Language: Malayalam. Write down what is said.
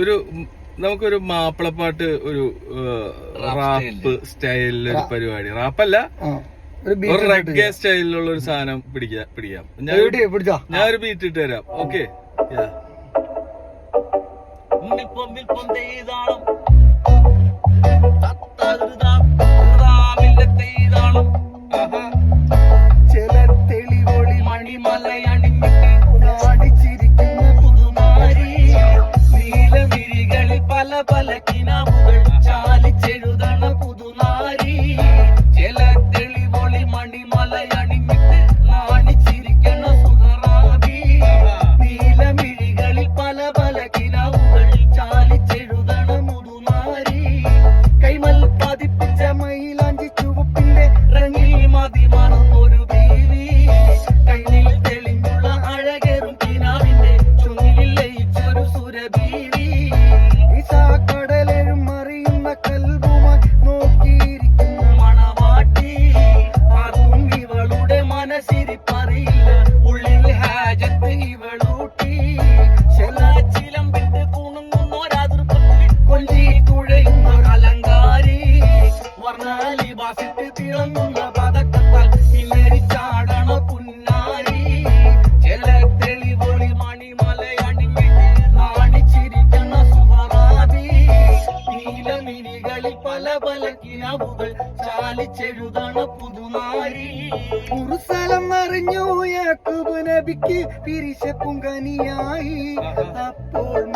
ഒരു നമുക്കൊരു മാപ്പിളപ്പാട്ട് ഒരു റാപ്പ് സ്റ്റൈലിൽ ഒരു പരിപാടി. റാപ്പല്ല. ഒരു സ്റ്റൈലിലുള്ള ഒരു സാധനം പിടിക്കാം പിടിക്കാം. ഞാൻ ഒരു ബീറ്റ് ഇട്ട് തരാം. ഓക്കെ ചില തെളിവൊളി മണിമലയ lekina mu. കുറുസലം അറിഞ്ഞു യാക്കൂബ് നബിക്ക് പിരിശ പുങ്കനിയായി അപ്പോൾ